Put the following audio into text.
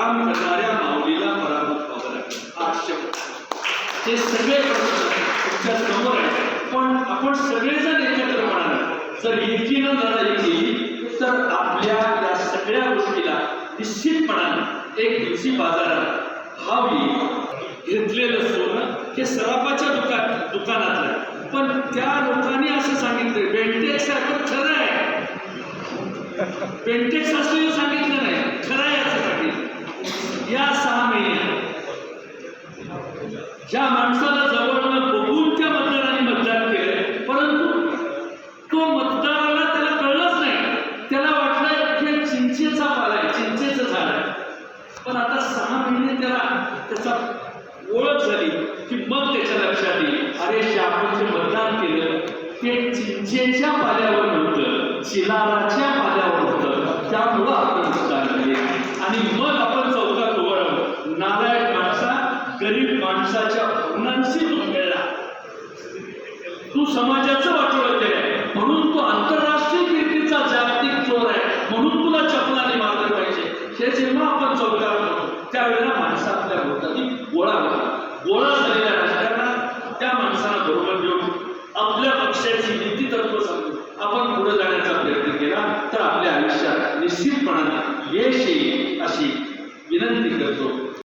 काम करणाऱ्या माऊलीला पराभूत व्हावं लागेल. हा शब्द ते सगळे प्रश्न तुमच्यासमोर आहेत. पण आपण सगळेजण एकत्र म्हणाला जर एकीनं लढाई केली तर आपल्या या सगळ्या गोष्टीला निश्चितपणाने एक दिवशी बाजारात भाव येईल. घेतलेलं सोनं हे सराफाच्या दुकान दुकानातलं पण त्या लोकांनी असं सांगितलं बेंटेक्स आहे खरं आहे. बेंटेक्स असलेलं सांगितलं नाही खरं आहे असं सांगितलं या सहा महिन्यात. ज्या माणसाला जवळ बघून त्या मतदारांनी मतदान केलंय परंतु तो मतदाराला त्याला कळलंच नाही. त्याला वाटलं की चिंचेचा पाला आहे चिंचेचं झाड आहे. पण आता सहा महिने त्याला त्याचा ओळख झाली की मग त्याच्या लक्षात येईल. अरे आपण जे मतदान केलं ते चिंचेच्या पाल्यावर नव्हतं शिलाराच्या पाल्यावर होतं त्यामुळं आपण मतदान केले. आणि मग माणसाच्या भावनांशी तू खेळला तू समाजाचं वाटोळं केलंय. म्हणून तू आंतरराष्ट्रीय कीर्तीचा जागतिक चोर आहे. म्हणून तुला चपलाने मारलं पाहिजे. हे जेव्हा आपण चौकार करतो त्यावेळेला माणसातल्या आपल्या भोवताली गोळा होतात. गोळा झालेल्या राजकारणात त्या माणसाला बरोबर घेऊन आपल्या पक्षाची नीती तत्व सांगून आपण पुढे जाण्याचा प्रयत्न केला तर आपल्या आयुष्यात निश्चितपणाने यश येईल अशी विनंती करतो.